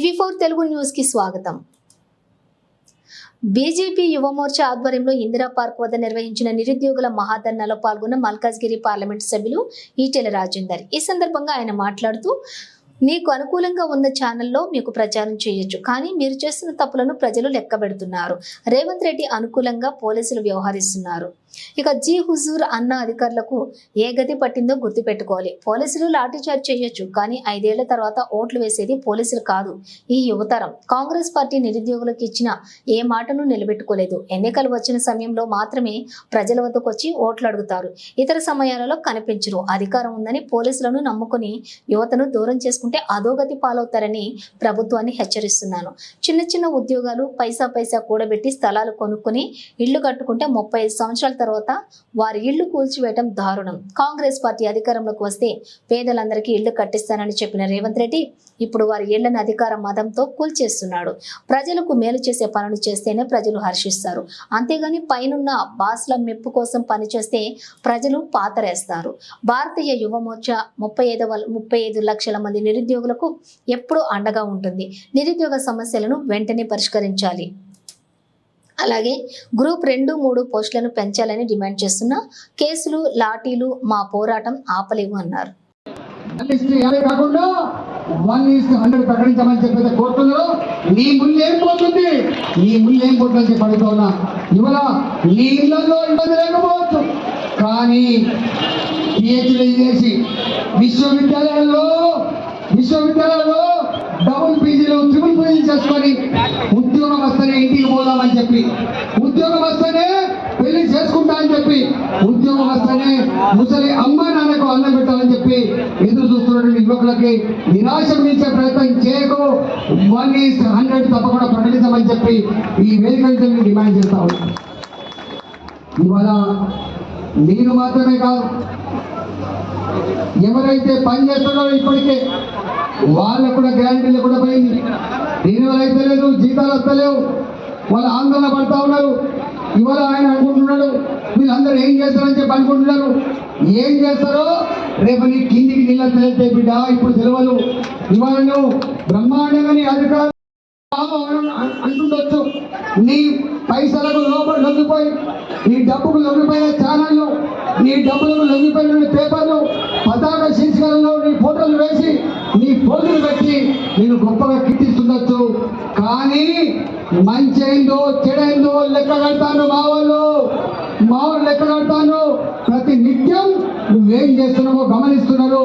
TV four Telugu న్యూస్కి స్వాగతం. BJP Yuva Morcha ఆధ్వర్యంలో ఇందిరా పార్క్ వద్ద నిర్వహించిన నిరుద్యోగుల మహాధర్నాలో పాల్గొన్న మల్కాజ్గిరి పార్లమెంట్ సభ్యులు ఈటెల రాజేందర్. ఈ సందర్భంగా ఆయన మాట్లాడుతూ నీకు అనుకూలంగా ఉన్న ఛానల్లో మీకు ప్రచారం చేయొచ్చు కానీ మీరు చేస్తున్న తప్పులను ప్రజలు లెక్క పెడుతున్నారు రేవంత్ రెడ్డి అనుకూలంగా పోలీసులు వ్యవహరిస్తున్నారు. ఇక జీ హుజూర్ అన్న అధికారులకు ఏ గతి పట్టిందో గుర్తుపెట్టుకోవాలి. పోలీసులు లాఠీచార్జ్ చేయొచ్చు కానీ ఐదేళ్ళ తర్వాత ఓట్లు వేసేది పోలీసులు కాదు. ఈ యువతరం కాంగ్రెస్ పార్టీ నిరుద్యోగులకు ఇచ్చిన ఏ మాటను నిలబెట్టుకోలేదు. ఎన్నికలు వచ్చిన సమయంలో మాత్రమే ప్రజల వద్దకు వచ్చి ఓట్లు అడుగుతారు. ఇతర సమయాలలో కనిపించరు. అధికారం ఉందని పోలీసులను నమ్ముకుని యువతను దూరం చేసుకుంటే అధోగతి పాలవుతారని ప్రభుత్వాన్ని హెచ్చరిస్తున్నాను. చిన్న చిన్న ఉద్యోగాలు పైసా పైసా కూడబెట్టి స్థలాలు కొనుక్కొని ఇళ్ళు కట్టుకుంటే ముప్పై ఐదు సంవత్సరాల తర్వాత వారి ఇళ్ళు కూల్చివేయడం దారుణం. కాంగ్రెస్ పార్టీ అధికారంలోకి వస్తే పేదలందరికీ ఇళ్ళు కట్టిస్తానని చెప్పిన రేవంత్ రెడ్డి ఇప్పుడు వారి ఇళ్ళను అధికార మతంతో కూల్చేస్తున్నాడు. ప్రజలకు మేలు చేసే పనులు చేస్తేనే ప్రజలు హర్షిస్తారు. అంతేగాని పైనున్న బాస్ల మెప్పు కోసం పనిచేస్తే ప్రజలు పాతరేస్తారు. భారతీయ యువ మోర్చా ముప్పై ఐదు ముప్పై ఐదు లక్షల మంది నిరుద్యోగులకు ఎప్పుడూ అండగా ఉంటుంది. నిరుద్యోగ సమస్యలను వెంటనే పరిష్కరించాలి. అలాగే గ్రూప్ రెండు మూడు పోస్టులను పెంచాలని డిమాండ్ చేస్తున్న కేసులు లాఠీలు మా పోరాటం ఆపలేవు అన్నారు. కాకుండా వన్ ఇస్ హండ్రెడ్ ప్రకటించమని చెప్పేది కోర్టులో నీ ముళ్ళు ఏం పోతుంది? నీ ముళ్ళు ఏం పోతుందని చెప్పి అడుగుతున్నా ఇవాళ నీ ఇళ్ళలో ఇబ్బంది లేకపోవచ్చు. కానీ పిహెచ్డీ చేసి విశ్వవిద్యాలయాల్లో విశ్వవిద్యాలయాల్లో డబుల్ పీజీలు ట్రిపుల్ పీజీలు చేసుకొని అని చెప్పి. ఉద్యోగం వస్తేనే పెళ్ళి చేసుకుంటా అని చెప్పి. ఉద్యోగం వస్తేనే ముసలి అమ్మ నాన్నకు అన్నం పెట్టాలని చెప్పి ఎదురు చూస్తున్నటువంటి యువకులకి నిరాశ మించే ప్రయత్నం చేయకు. వన్ ఈస్ హండ్రెడ్ తప్పకుండా ప్రకటించమని చెప్పి ఈ వేదిక డిమాండ్ చేస్తా ఉన్నాను. ఇవాళ నేను మాత్రమే కాదు ఎవరైతే పని చేస్తున్నారో ఇప్పటికే వాళ్ళకు కూడా గ్యారంటీలు కూడా పోయింది. దీనివల్ల అయితే లేదు జీతాలు వస్తలేవు. వాళ్ళు ఆందోళన పడతా ఉన్నారు. ఇవాళ ఆయన అనుకుంటున్నాడు వీళ్ళందరూ ఏం చేస్తారని చెప్పి అనుకుంటున్నారు. ఏం చేస్తారో రేపు నీ కిందికి నీళ్ళ తెలితే బిడ్డ ఇప్పుడు తెలియదు ఇవాళ నువ్వు బ్రహ్మాండంగా నీ అధికారులు అంటుండొచ్చు. నీ పైసలకు లోపల లొంగిపోయి నీ డబ్బుకు లొంగిపోయిన ఛానళ్ళు నీ డబ్బులకు లొంగిపోయిన పేపర్లు పతాక శీర్షికలలో నీ ఫోటోలు వేసి నీ ఫోటోలు పెట్టి నేను గొప్ప కానీ మంచి అయిందో చెడైందో లెక్క కడతాను మా వాళ్ళు. మా వాళ్ళు లెక్క కడతాను. ప్రతి నిత్యం నువ్వేం చేస్తున్నావో గమనిస్తున్నారు.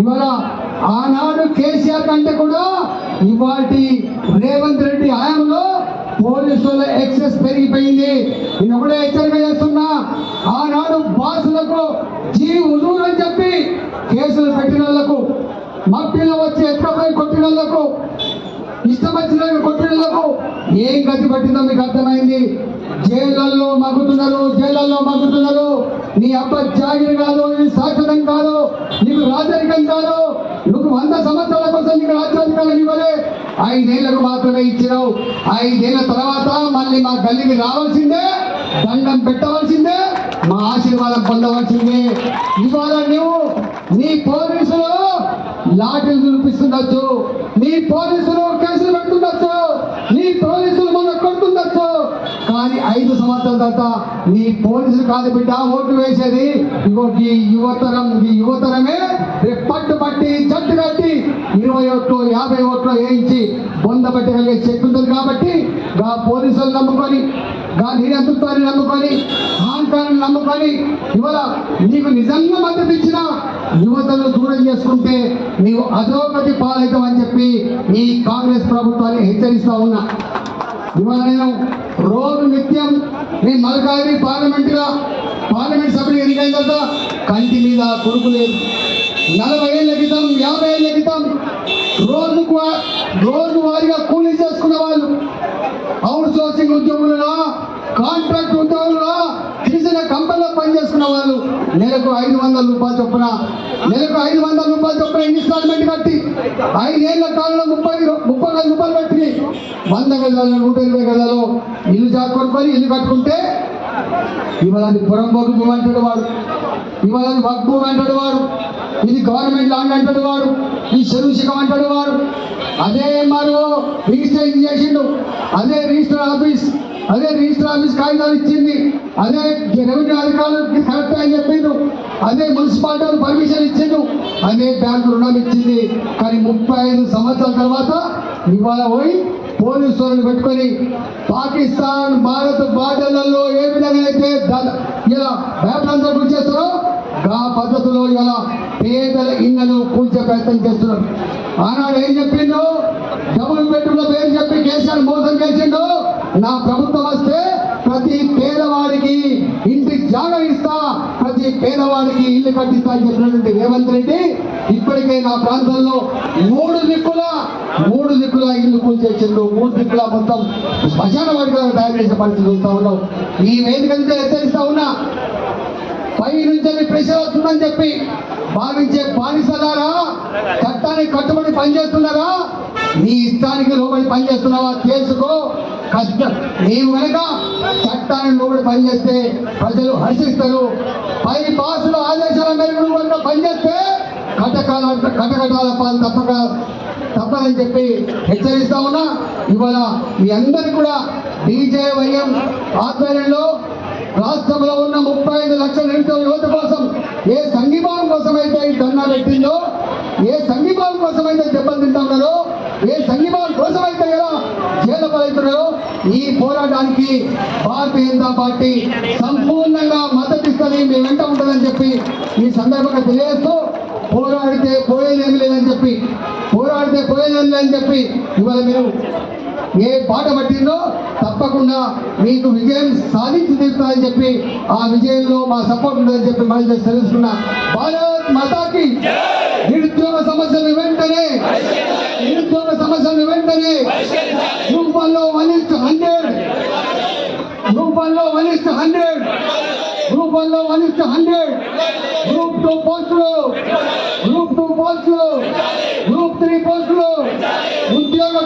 ఇవాళ ఆనాడు కేసీఆర్ కంటే కూడా ఇవాటి రేవంత్ రెడ్డి హయాంలో పోలీసుల ఎక్సెస్ పెరిగిపోయింది. నేను ఒకటే హెచ్చరిక చేస్తున్నా. ఆనాడు బాసులకు జీ ఉదూర్ అని చెప్పి కేసులు పెట్టిన వాళ్ళకు మట్టిలో వచ్చి ఎత్తుకపోయి కొట్టిన వాళ్ళకు ఇష్టం వచ్చిన ఏం గతి పట్టిందో మీకు అర్థమైంది? జైళ్ళల్లో మగ్గుతున్నారు జైళ్ళల్లో మగ్గుతున్నారు. నీ అబ్బ జాగిరి కాదు నీ శాశ్వతం కాదు నీకు రాజరికం కాదు. నువ్వు వంద సంవత్సరాల కోసం నీకు రాజ్యాధికారం ఇవ్వలే. ఐదేళ్ళకు మాత్రమే ఇచ్చినావు. ఐదేళ్ళ తర్వాత మళ్ళీ మా గల్లీకి రావాల్సిందే దండం పెట్టవలసిందే మా ఆశీర్వాదం పొందవలసిందే. ఇవాళ నువ్వు నీ పోలీసులు లాఠీలు చూపిస్తుండొచ్చు. నీ పోలీసులు కేసు పెడుతుండొచ్చు నీ పోలీసులు మన కొడుతుండొచ్చు కానీ ఐదు సంవత్సరాల తర్వాత నీ పోలీసులు కాదు బిడ్డ ఓట్లు వేసేది ఇగో ఈ యువతరం ఈ యువతరమే. రేపు పట్టు పట్టి జట్టు కట్టి ఇరవై ఓట్లు యాభై ఓట్లు వేయించి బొంద పెట్టగలిగే శక్తి ఉంటుంది కాబట్టి గా పోలీసులు నమ్ముకొని గా నిరంతృత్వాన్ని నమ్ముకొని అహంకారాన్ని నమ్ముకొని ఇవాళ నీకు నిజంగా మద్దతు ఇచ్చిన యువతను దూరం చేసుకుంటే నీవు అధోగతి పాలవుతామని చెప్పి ఈ కాంగ్రెస్ ప్రభుత్వాన్ని హెచ్చరిస్తా ఉన్నా. ఇవాళ నేను రోజు నిత్యం నేను మలకాగిరి పార్లమెంటుగా పార్లమెంట్ సభ్యులు ఎన్నికైన తర్వాత కంటి మీద కొడుకు లేదు. నలభై ఏళ్ళ క్రితం ఏళ్ళ క్రితం నెలకు ఐదు వందల రూపాయలు చొప్పున నెలకు ఐదు వందల రూపాయలు చొప్పున ఇన్స్టాల్మెంట్ కట్టి? ఐదేళ్ళ కాలంలో ముప్పై ముప్పై వేల రూపాయలు పెట్టి వంద గజాలు నూట ఇరవై గజాలు ఇల్లు జాకొనుకొని ఇల్లు కట్టుకుంటే ఇవాళ అది భూమి అంటాడు వాడు. ఇవాళ వక్ భూమి అంటాడు వాడు. ఇది గవర్నమెంట్ ల్యాండ్ అంటాడు వాడు. ఈ చెరువు అంటాడు వారు అదే మరో? రిజిస్టర్ చేసిండు. అదే రిజిస్టర్ ఆఫీస్ అదే రిజిస్టర్ ఆఫీస్ కాగితాలు ఇచ్చింది. అదే రెవెన్యూ అధికారులకు కరెక్ట్ అని చెప్పిండు. అదే మున్సిపాలిటీ పర్మిషన్ ఇచ్చిండు. అదే బ్యాంకు రుణం ఇచ్చింది. కానీ ముప్పై ఐదు సంవత్సరాల తర్వాత ఇవాళ పోయి పోలీసు వాళ్ళని పెట్టుకొని పాకిస్తాన్ భారత్ బార్డర్లలో ఏ విధంగా అయితే ఇలా భయప్రాంతం గురి చేస్తారో ఆ పద్ధతిలో ఇలా పేదల ఇళ్ళను కూల్చే ప్రయత్నం చేస్తున్నారు. ఆనాడు ఏం చెప్పిండు? డబుల్ బెడ్రూమ్ల పేరు చెప్పి కేసీఆర్ మోసం చేసిండు. నా ప్రభుత్వం వస్తే ప్రతి పేదవాడికి ఇంటి జాగా ఇస్తా ప్రతి పేదవాడికి ఇల్లు కట్టిస్తా అని చెప్పినటువంటి రేవంత్ రెడ్డి ఇప్పటికే నా ప్రాంతంలో మూడు దిక్కుల మూడు దిక్కుల ఇల్లు కూల్చేసిండు మూడు దిక్కుల మొత్తం శ్మశాన వాడికి తయారు చేసే పరిస్థితి చూస్తా ఉన్నాం. ఈ వేదిక హెచ్చరిస్తా ఉన్నా పై నుంచి ప్రెషర్ వస్తుందని చెప్పి భావించే బానిసలారా చట్టానికి కట్టుబడి పనిచేస్తున్నారా? నీ ఇష్టానికి లోబడి పనిచేస్తున్నావా తెలుసుకో. కష్టం నీవు కనుక చట్టానికి లోబడి పనిచేస్తే ప్రజలు హర్షిస్తారు. పై బాసుల ఆదేశాల మేరకు నువ్వు కనుక పనిచేస్తే కటకాల కటకటాల పాలు తప్పక తప్పదని చెప్పి హెచ్చరిస్తా ఉన్నా. ఇవాళ మీ అందరికి కూడా బీజేవైఎం ఆధ్వర్యంలో రాష్ట్రంలో ఉన్న ముప్పై ఐదు లక్షల నిరుద్యోగ యువత కోసం ఏ సంఘీభావం కోసం అయితే ఈ ధర్నా పెట్టిందో ఏ సంఘీభావం కోసం అయితే దెబ్బలు తింటా ఉన్నారో ఏ సంఘీభావం కోసం అయితే ఎలా జైలు పడుతున్నారో ఈ పోరాటానికి భారతీయ జనతా పార్టీ సంపూర్ణంగా మద్దతు ఇస్తుంది మీ వెంట ఉంటుందని చెప్పి ఈ సందర్భంగా తెలియజేస్తూ పోరాడితే పోయేదేమి లేదని చెప్పి పోరాడితే పోయేదేమి లేదని చెప్పి ఇవాళ మీరు ఏ పాట పట్టిందో తప్పకుండా మీకు విజయం సాధించి తీరుతుందని చెప్పి ఆ విజయంలో మా సపోర్ట్ ఉందని చెప్పి మళ్ళీ తెలుసుకున్నా భారత్ మాతాకి! నిరుద్యోగ సమస్యలు వెంటనే! నిరుద్యోగ సమస్యలు వెంటనే! రూపంలో వన్ హండ్రెడ్! రూపంలో వన్ ఇస్ట్ హండ్రెడ్! రూపంలో వన్ హండ్రెడ్! గ్రూప్ టూ పోస్టులు! గ్రూప్ టూ పోస్టులు! గ్రూప్ త్రీ పోస్టులు! ఉద్యోగ